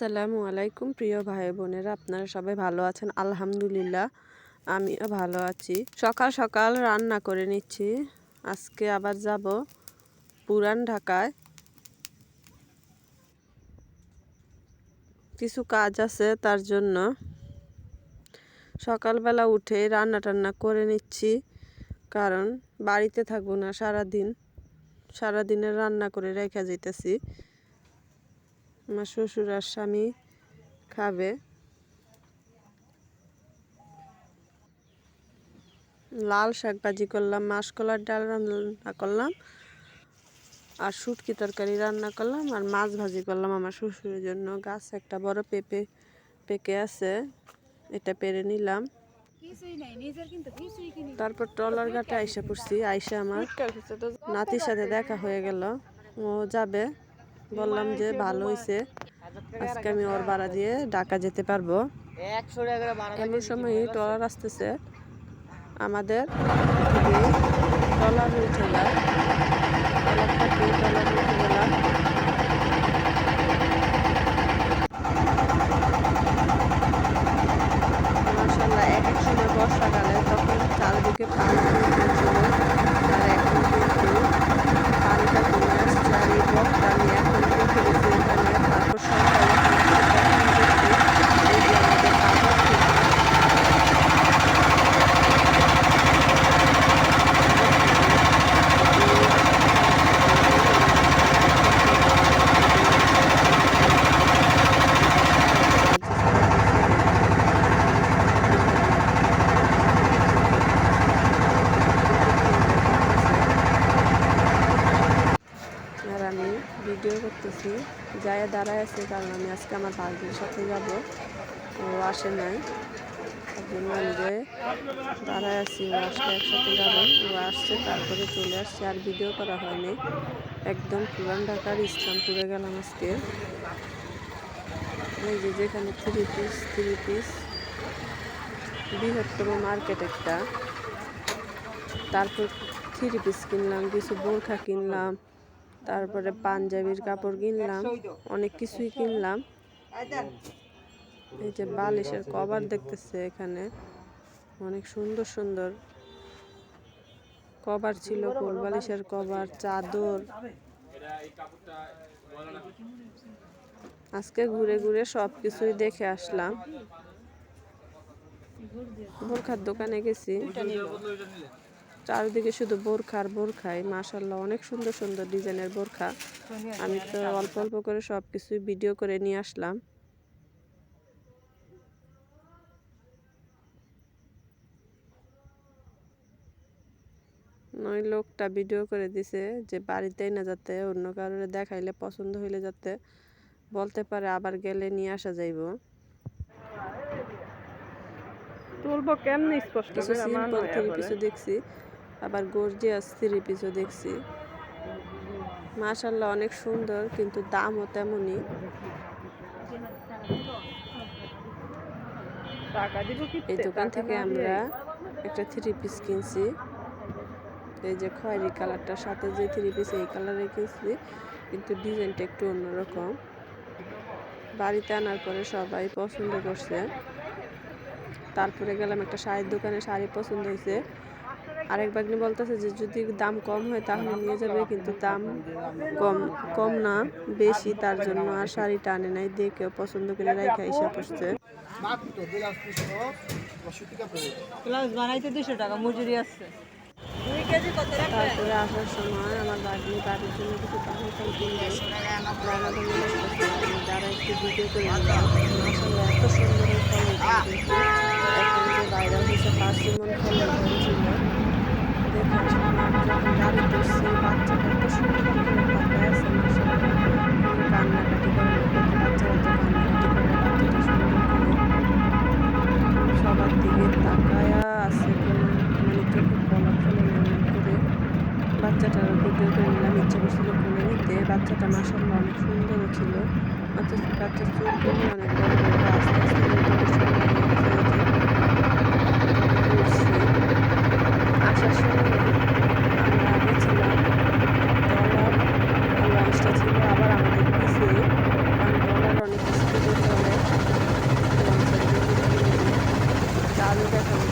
আসসালামু আলাইকুম প্রিয় ভাই বোনেরা আপনারা সবাই ভালো আছেন? আলহামদুলিল্লাহ, আমিও ভালো আছি। সকাল সকাল রান্না করে নিচ্ছি। আজকে আবার যাব পুরান ঢাকায়। কিছু কাজ আছে তার জন্য। সকালবেলা উঠে রান্না টান্না করে নিচ্ছি, কারণ বাড়িতে থাকব না, সারাদিন, সারাদিনের রান্না করে রেখে যেতেছি আমার শ্বশুর আর স্বামী খাবে। লাল শাক ভাজি করলাম মাসকলার ডাল রান্না করলাম আর শুটকি তরকারি রান্না করলাম আর মাছ ভাজি করলাম আমার শ্বশুরের জন্য। গাছ একটা বড় পেঁপে পেকে আছে এটা পেরে নিলাম। তারপর ট্রলার ঘাটে আইসা পড়ছি আইসা আমার নাতির সাথে দেখা হয়ে গেল ও যাবে। বললাম যে ভালো হয়েছে আজকে আমি ওর ভাড়া দিয়ে ঢাকা যেতে পারব। এমন সময় ট্রলার আসতেছে। আমাদের ট্রলার হয়েছে ট্রলারটা পেয়ে ট্রলার উঠে গেলাম মাসাল্লাহ এক এক সময় বর্ষাকালে তখন চারিদিকে পানি ছিল আর এখন কিন্তু পানিটা কমে আসছে আর এই বকটা আমি এখন রেখে দিয়েছি এখানে তারপর সকালে এই যে আমাদের বাজার থেকে আর আমি ভিডিও করতেছি। যাই দাঁড়ায় আছে, কারণ আমি আজকে আমার ভাগ্যের সাথে যাব। ও আসে নাই। দাঁড়ায় আছি, ও আসলে একসাথে যাব। ও আসছে, তারপরে চলে আসছে, আর ভিডিও করা হয়নি। একদম পুরান ঢাকার ইসলামপুরে গেলাম আজকে। এই যে যেখানে থ্রি পিস থ্রি পিস বৃহত্তম মার্কেট একটা। তারপর থ্রি পিস কিনলাম, কিছু বোরখা কিনলাম। তারপরে পাঞ্জাবির কাপড় কিনলাম, অনেক কিছুই কিনলাম। এই যে বালিশের কভার দেখতেছে এখানে, অনেক সুন্দর সুন্দর কভার ছিল কোল বালিশের কভার, চাদর। আজকে ঘুরে ঘুরে সব কিছুই দেখে আসলাম। বোরখার দোকানে গেছি। চারিদিকে শুধু বোরখা আর বোরখাই। মাশাল্লাহ অনেক সুন্দর সুন্দর ডিজাইনের বোরখা। আমি তো অল্প অল্প করে সব কিছুই ভিডিও করে নিয়ে আসলাম। ওই লোকটা ভিডিও করে দিছে যে বাড়িতেই না যাতে অন্য কারোর দেখাইলে পছন্দ হইলে যাতে বলতে পারে আবার গেলে নিয়ে আসা যাইব। তুলবো কেমনি স্পষ্ট কিছু নয়া দেখছি। আবার গর্জিয়াস থ্রি পিসও দেখছি। মাশাল্লাহ অনেক সুন্দর কিন্তু দামও তেমনই। এই দোকান থেকে আমরা একটা থ্রি পিস কিনছি। এই যে খয়েরি কালারটার সাথে যে থ্রি পিস এই কালারে কিনছি কিন্তু ডিজাইনটা একটু অন্যরকম। বাড়িতে আনার পরে সবাই পছন্দ করছে। তারপরে গেলাম একটা শাড়ির দোকানে শাড়ি পছন্দ হয়েছে। আরেক বাগনি বলতেছে যে যদি দাম কম হয় তাহলে নিয়ে যাবে কিন্তু দাম কম কম না বেশি তার জন্য আর শাড়িটা আনে নাই দেখেও পছন্দ করে রাইখা হিসাব করছে। বানাইতে দুশো টাকা মজুরি আছে। দুই কেজি কত তারপরে আসার সময় আমার বাগনি বাড়ির জন্য কিছু পানি ফল কিনবে যারা একটু ভিডিও করে আসলে এত সুন্দর ফল এখন যে ভাইরাল হয়েছে পার্সিমন ফল ছিল বাচ্চাটা সুন্দর করে পাতায় আছে কান্নাকাটি করে বাচ্চারা তো কান্নাকাটি করে বাচ্চাটা সুন্দর সবার দিকে তাকায়া আছে কোনো মানে চোখে পলক ফেলে করে। বাচ্চাটার ভিডিও নিলাম, ইচ্ছা করছিল কোলে বাচ্চাটা মাসাল্লাহ অনেক সুন্দরও ছিল। অথচ বাচ্চার চোখগুলো অনেক বড় আস্তে আস্তে Дякую.